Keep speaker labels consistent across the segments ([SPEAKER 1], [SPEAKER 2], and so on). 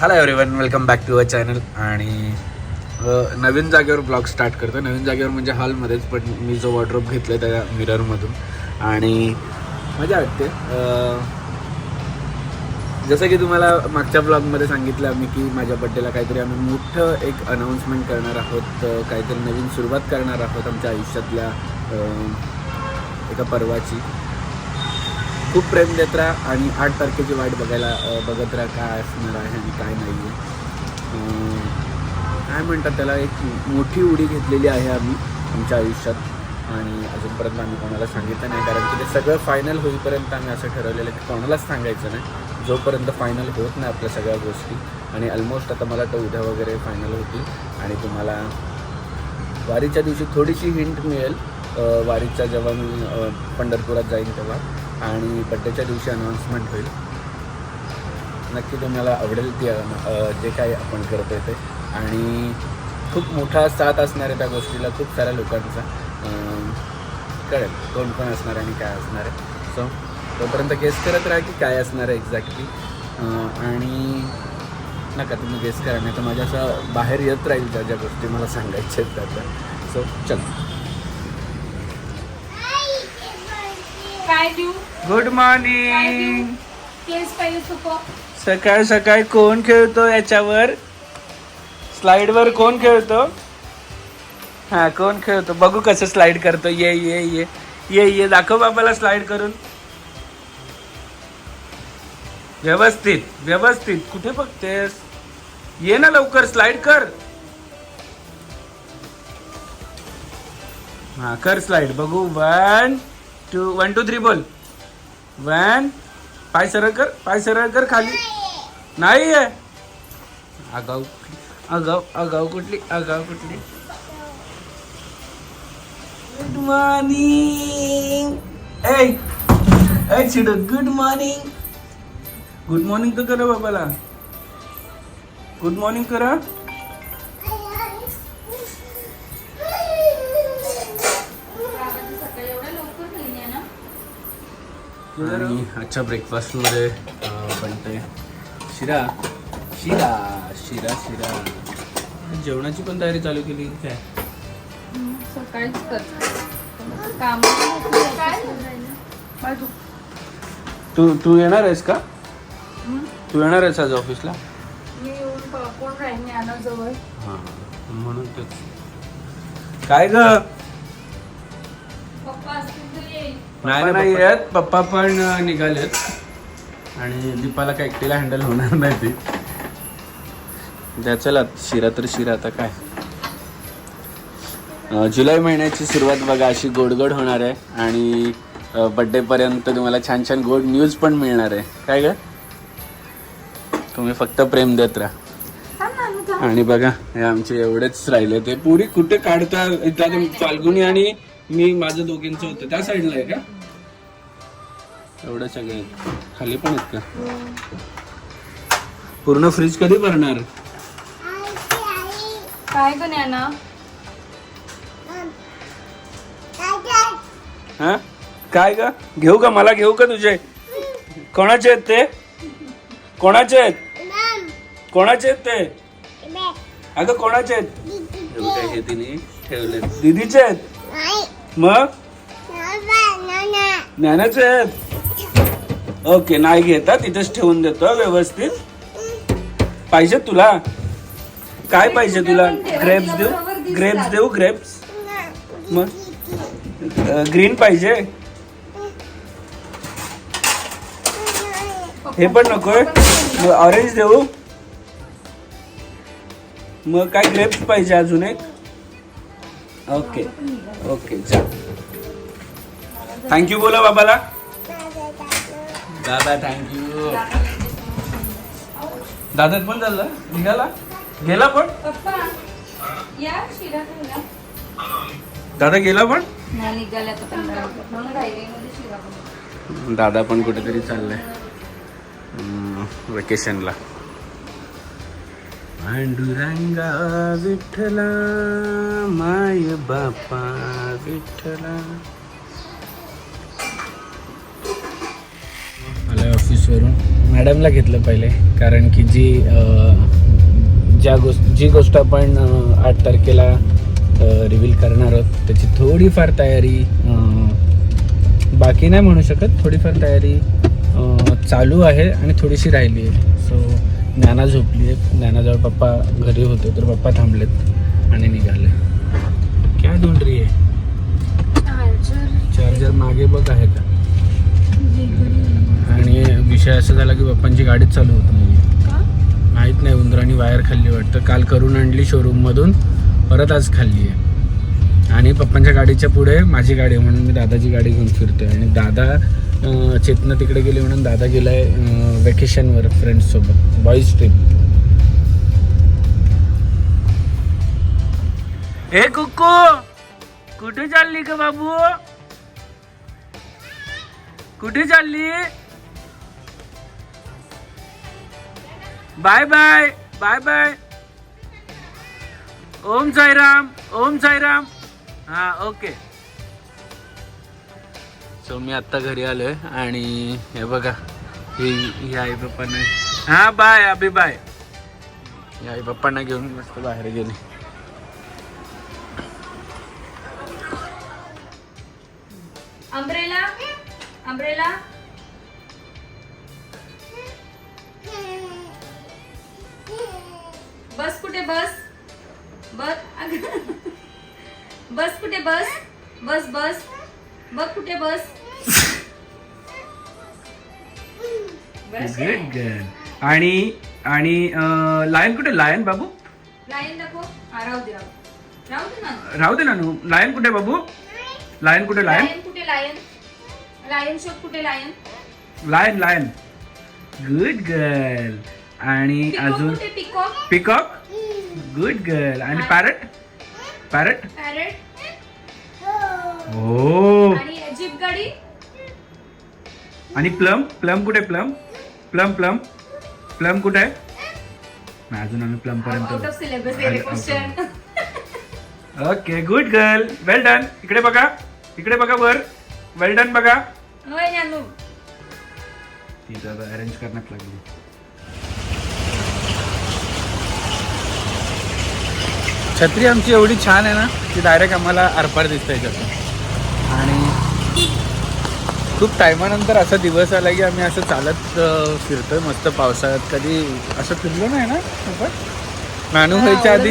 [SPEAKER 1] hello everyone welcome back to a channel आणि नवीन जागेवर ब्लॉग स्टार्ट करतो नवीन जागेवर म्हणजे हॉलमध्येच पण मी जो वॉर्ड्रोप घेतला आहे त्या मिररमधून आणि मजा वाटते. जसं की तुम्हाला मागच्या ब्लॉगमध्ये सांगितलं आम्ही की माझ्या बड्डेला काहीतरी आम्ही मोठं एक अनाऊन्समेंट करणार आहोत. काहीतरी नवीन सुरुवात करणार आहोत आमच्या आयुष्यातल्या एका पर्वाची. खूप प्रेम देत राहा आणि आठ तारखेची वाट बघायला बघत राहा काय असणार आहे आणि काय नाही आहे. काय म्हणतात त्याला एक मोठी उडी घेतलेली आहे आम्ही आमच्या आयुष्यात. आणि अजूनपर्यंत आम्ही कोणाला सांगितलं नाही कारण की ते सगळं फायनल होईपर्यंत आम्ही असं ठरवलेलं की कोणालाच सांगायचं नाही. जोपर्यंत फायनल होत नाही आपल्या सगळ्या गोष्टी. आणि ऑलमोस्ट आता मला तर उद्या वगैरे फायनल होतील. आणि तुम्हाला वारीच्या दिवशी थोडीशी हिंट मिळेल. वारीचा वारीच्या जेव्हा मी पंढरपुरात जाईन तेव्हा. आणि बड्डेच्या दिवशी अनाऊन्समेंट होईल. नक्की तुम्हाला आवडेल ती जे काही आपण करतो आहे ते. आणि खूप मोठा साथ असणार आहे त्या गोष्टीला खूप साऱ्या लोकांचा. कळेल कोण कोण असणार आहे आणि काय असणार आहे. सो तोपर्यंत गेस करत राहा की काय असणार आहे एक्झॅक्टली आणि नका तुम्ही गेस करा नाही तर माझ्या असं बाहेर येत राहील ज्या ज्या गोष्टी मला सांगायच्या आहेत त्या सो चल.
[SPEAKER 2] काय देऊ
[SPEAKER 1] गुड मॉर्निंग सकाळ सकाळी कोण खेळतो याच्यावर? स्लाइडवर कोण खेळतो? हा कोण खेळतो? बघू कसं स्लाइड करतो. ये ये ये. ये ये. दाखव बाबाला स्लाइड करून. व्यवस्थित व्यवस्थित. कुठे बघतेस? ये ना लवकर स्लाइड कर. हा कर स्लाइड बघू. One two one two three बोल. वन पाय सरळ कर पाय सरळ कर खाली. नाही आहे. आगाऊ. आगाव आगाऊ कुठली आगाव कुठली? गुड मॉर्निंग ए ए चिड. गुड मॉर्निंग गुड मॉर्निंग तर करा बाबाला. गुड मॉर्निंग करा आणि आजच्या ब्रेकफास्टमध्ये बनते शिरा. शिरा शिरा शिरा. जेवणाची पण तयारी चालू केली काय?
[SPEAKER 2] सकाळीच कर. काम काय बाजू.
[SPEAKER 1] तू तू येणार आहेस का? तू येणार आहेस आज ऑफिसला हां म्हणून तेच. काय ग?
[SPEAKER 2] पप्पा असतील
[SPEAKER 1] नाही नाही येत पप्पा पण अं, निघालेत. आणि दीपाला काय एकटीला हँडल होणार नाही ती. द्या चला शिरा तर शिरा आता काय? अं, जुलै महिन्याची सुरुवात बघा अशी गोड गोड होणार आहे. आणि बड्डे पर्यंत तुम्हाला छान छान गोड न्यूज पण मिळणार आहे. काय ग? तुम्ही फक्त प्रेम देत राहा. आणि बघा हे आमचे एवढेच राहिले ते. पुरी कुठे काढता? इथं आता फाल्गुनी आणि मी माझं दोघींचं होतं. त्या साईडला आहे का? एवढं सगळे आहेत. खाली पण आहेत का? पूर्ण फ्रीज कधी भरणार?
[SPEAKER 2] काय ग ज्ञाना
[SPEAKER 1] हा? काय ग? घेऊ का? मला घेऊ का तुझे? कोणाचे आहेत ते? कोणाचे आहेत? कोणाचे आहेत ते? अगं कोणाचे आहेत? हे तिने ठेवले दीदीचे आहेत? मग? ज्ञानाचे आहेत ओके नाही घेता तिथेच ठेवून देतो व्यवस्थित. पाहिजे तुला? काय पाहिजे तुला? ग्रेप्स देऊ? ग्रेप्स देऊ? ग्रेप्स मग? ग्रीन पाहिजे? हे पण नकोय मग ऑरेंज देऊ? मग काय ग्रेप्स पाहिजे अजून एक? ओके. ओके चल. थँक्यू बोला बाबाला. बाबा थँक्यू दादात पण झालं? निघाला? गेला पण? दादा गेला पण. दादा पण कुठेतरी चाललाय. वेकेशनला पांडुरंगा विठ्ठला माय बापा विठ्ठला. आलं ऑफिसवरून मॅडमला घेतलं पहिले कारण की जी ज्या गोष्ट जी गोष्ट आपण आठ तारखेला रिव्हील करणार आहोत त्याची थोडीफार तयारी बाकी नाही म्हणू शकत थोडीफार तयारी चालू आहे आणि थोडीशी राहिली आहे. सो ज्ञाना झोपली आहेत ज्ञानाजवळ पप्पा घरी होते तर पप्पा थांबलेत आणि निघाले. काय दोन री आहे चार्जर मागे बघ आहे का? आणि विषय असा झाला की पप्पांची गाडीच चालू होत नाही माहीत नाही उंदराने वायर खाल्ली वाटतं. काल करून आणली शोरूममधून परत आज खाल्ली आहे. आणि पप्पांच्या गाडीच्या पुढे माझी गाडी आहे म्हणून मी दादाची गाडी घेऊन फिरतोय. आणि दादा चेतना तिकडे गेली म्हणून दादा गेलाय वेकेशनवर फ्रेंड्ससोबत बॉईज ट्रिप ए कुक्कू! कुठे चालली का बाबू? कुठे चालली? Bye bye bye bye. Om Sairam Om Sairam. हां ओके. सो मी आत्ता घरी आलोय आणि हे बघा ही ही आई पप्पांना हा बाय अभि बाय. ही आई पप्पांना घेऊन मस्त बाहेर गेली.
[SPEAKER 2] अम्ब्रेला? अम्ब्रेला? बस कुठे बस? बस अगं. बस कुठे बस? बस बस. बघ कुठे बस?
[SPEAKER 1] गुड गर्ल आणि आणि लायन कुठे? लायन बाबू?
[SPEAKER 2] राहू दे ना.
[SPEAKER 1] ना लायन कुठे बाबू? लायन कुठे लायन
[SPEAKER 2] लायन कुठे लायन लायन शोध कुठे lion
[SPEAKER 1] lion lion good girl आणि अजून?
[SPEAKER 2] पिकॉक
[SPEAKER 1] पिकॉक गुड गर्ल आणि पॅरट पॅरट
[SPEAKER 2] पॅरेट
[SPEAKER 1] हो
[SPEAKER 2] आणि जीप गाडी?
[SPEAKER 1] आणि प्लम प्लम कुठे? प्लम? Plum plum? प्लम कुठे? आहे अजून आम्ही प्लम पर्यंत okay good girl well done इकडे बघा. इकडे बघा वर. वेल डन बघा. ती तर अरेंज करण्यात लागली. छत्री आमची एवढी छान आहे ना की डायरेक्ट आम्हाला आरपार दिसतंय त्याचं आणि खूप टायमानंतर असा दिवस आला की आम्ही असं चालत फिरतोय मस्त पावसाळ्यात. कधी असं फिरलो नाही ना आपण? नानू व्हायच्या आधी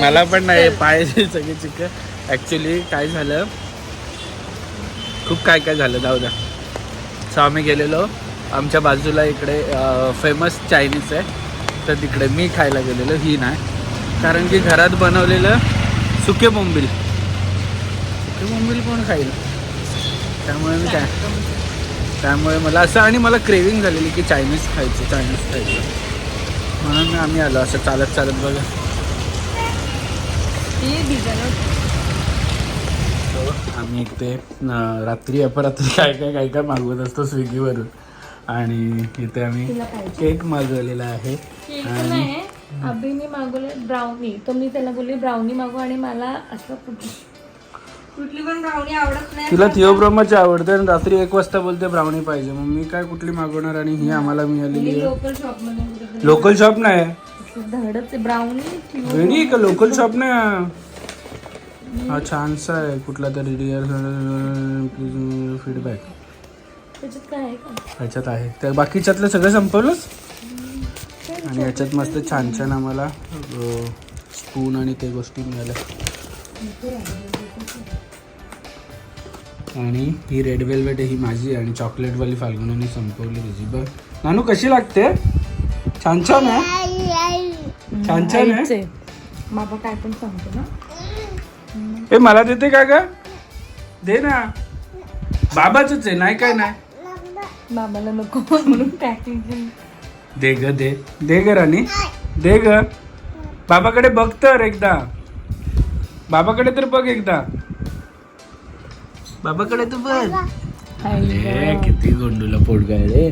[SPEAKER 1] मला पण नाही पाय सगळे चिक. ॲक्च्युली काय झालं? खूप काय काय झालं जाऊ द्या. सो आम्ही गेलेलो. आमच्या बाजूला इकडे फेमस चायनीज आहे. तर तिकडे मी खायला गेलेलो ही नाही. कारण की घरात बनवलेलं सुके बोंबील. सुके बोंबील कोण खाईल? त्यामुळे मी काय? त्यामुळे मला असं आणि मला क्रेविंग झालेली की चायनीज खायचं चायनीज खायचं. म्हणून आम्ही आलो असं चालत चालत बघा. आम्ही एक ते रात्री अपरात्री काय काय काय काय मागवत असतो स्विगीवरून. आणि इथे आम्ही केक मागवलेला आहे. आणि
[SPEAKER 3] अभिने मागवले ब्राउनी. तर मी त्याला बोलली ब्राउनी मागव आणि मला असं
[SPEAKER 2] कुठली पण ब्राउनी आवडत नाही
[SPEAKER 1] तिला थिओब्रह्माची आवडते आणि रात्री एक वाजता बोलते ब्राउनी पाहिजे. मग मी काय कुठली मागवणार आणि ही आम्हाला मिळालेली आहे?
[SPEAKER 3] लोकल शॉपमध्ये
[SPEAKER 1] लोकल शॉप नाही.
[SPEAKER 3] धडच ब्राउनी
[SPEAKER 1] का लोकल शॉप नाही? हा. हा छानसा आहे. कुठला तरी डिअर फीडबॅक
[SPEAKER 3] त्याच्यात काय आहे का?
[SPEAKER 1] ह्याच्यात आहे. तर बाकीच्यातलं सगळं संपवलंच आणि याच्यात मस्त छान छान आम्हाला स्पून आणि ते गोष्टी मिळाल्या. आणि ही रेड वेल्वेट ही माझी आणि चॉकलेटवाली फाल्गुनाने संपवली तुझी. बघ. नानू कशी लागते? छान छान आहे? छान छान आहे.
[SPEAKER 3] बाबा काय पण सांगतो ना.
[SPEAKER 1] ए मला देते का ग? दे ना. बाबाच आहे नाही काय नाही.
[SPEAKER 3] बाबाला नको म्हणून पॅकिंग
[SPEAKER 1] दे ग दे. दे ग राणी. दे ग. बाबाकडे बघ तर एकदा. बाबाकडे तर बघ एकदा. बाबाकडे तर बघ अरे किती गोंडूला पोट गायले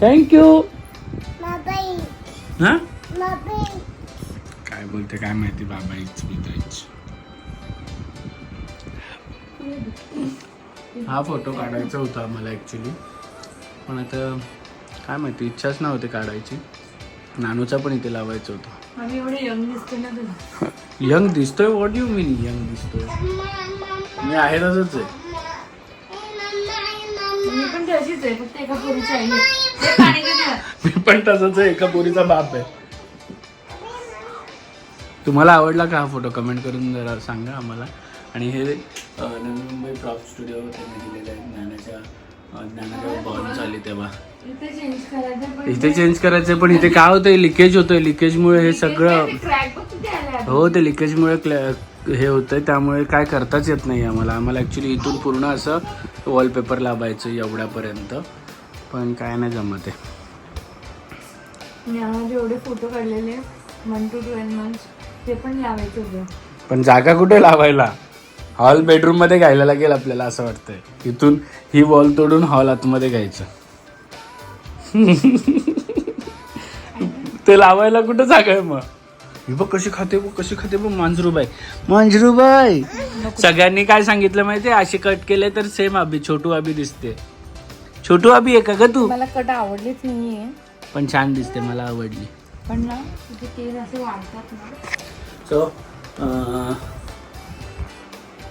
[SPEAKER 1] थँक्यू हा? काय बोलते काय माहिती बाबा इच बिदाईच हा फोटो काढायचा होता आम्हाला ॲक्च्युली पण आता काय माहिती इच्छाच नव्हती काढायची. नानूचा पण इथे लावायचं होतं.
[SPEAKER 3] यंग दिसते ना तुला.
[SPEAKER 1] यंग दिसतोय? व्हॉट यू मीन यंग दिसतोय? मी आहे तसंच आहे.
[SPEAKER 3] मी पण तशीच आहे फक्त एका पोरीची आई आहे. पाणी.
[SPEAKER 1] मी पण तसंच आहे एका पोरीचा बाप आहे. तुम्हाला आवडला का हा फोटो? कमेंट करून जरा सांगा आम्हाला. आणि हे अ, नवी मुंबई प्रॉप स्टुडिओ त्यांनी दिलेले आहे ज्ञानाच्या अ, ज्ञानाच्या बॉर्न झाली तेव्हा.
[SPEAKER 3] इथे चेंज करायचं पण
[SPEAKER 1] इथे चेंज करायचं पण इथे काय होतंय? लिकेज होतंय. लिकेजमुळे हे सगळं
[SPEAKER 3] क्रॅक बघ.
[SPEAKER 1] हो ते लिकेजमुळे क्लॅ- हे होतंय त्यामुळे काय करताच येत नाही आम्हाला. आम्हाला ॲक्च्युली इथून पूर्ण असं वॉलपेपर लावायचं एवढ्यापर्यंत. पण काय नाही जमत आहे.
[SPEAKER 3] मी आम्हाला जेवढे फोटो काढलेले वन टू ट्वेल्व मंथ्स ते पण लावायचे होते
[SPEAKER 1] पण जागा कुठे लावायला? हॉल बेडरूममध्ये घ्यायला लागेल आपल्याला असं वाटतंय. इथून ही वॉल तोडून हॉल आतमध्ये घ्यायचं. ते लावायला कुठं जागा आहे मग? ही बघ कशी खाते बघ कशी खाते बघ मांजरूबाई. मांजरूबाई! सगळ्यांनी काय सांगितलं माहितीये? अशी कट केले तर सेम आबी छोटू आबी दिसते. छोटू आबी आहे का ग तू?
[SPEAKER 3] मला कट आवडलीच नाहीये.
[SPEAKER 1] पण छान दिसते मला आवडली.
[SPEAKER 3] पण ना तिथे केस असे वाढतात ना.
[SPEAKER 1] सो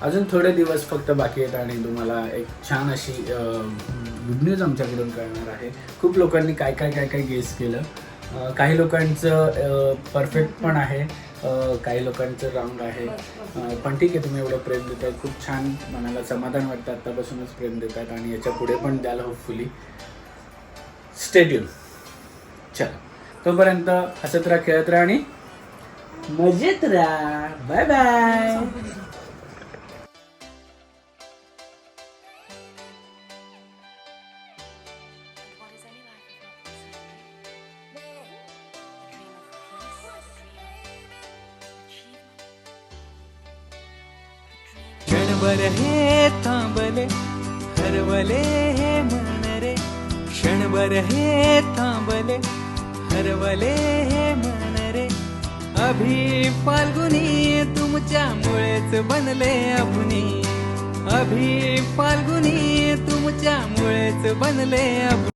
[SPEAKER 1] अजून थोडे दिवस फक्त बाकी आहेत आणि तुम्हाला एक छान अशी गुड न्यूज आमच्याकडून कळणार आहे. खूप लोकांनी काय काय काय काय गेस केलं. काही लोकांचं परफेक्ट पण आहे. काही लोकांचं रॉंग आहे. पण ठीक आहे तुम्ही एवढं प्रेम देत खूप छान मनाला समाधान वाटतं आत्तापासूनच प्रेम देतात आणि याच्यापुढे पण द्याल होपफुली स्टेड्यूल चला. तोपर्यंत हसत राहा खेळत राहा आणि मजेत राहा. बाय बाय
[SPEAKER 4] क्षणभर हे थांबले. हरवले हे मन रे. क्षणभर हे थांबले. हरवले हे मन रे. अभि फाल्गुनी तुमच्यामुळेच बनले अभुनी. अभि फाल्गुनी तुमच्यामुळेच बनले अभुनी.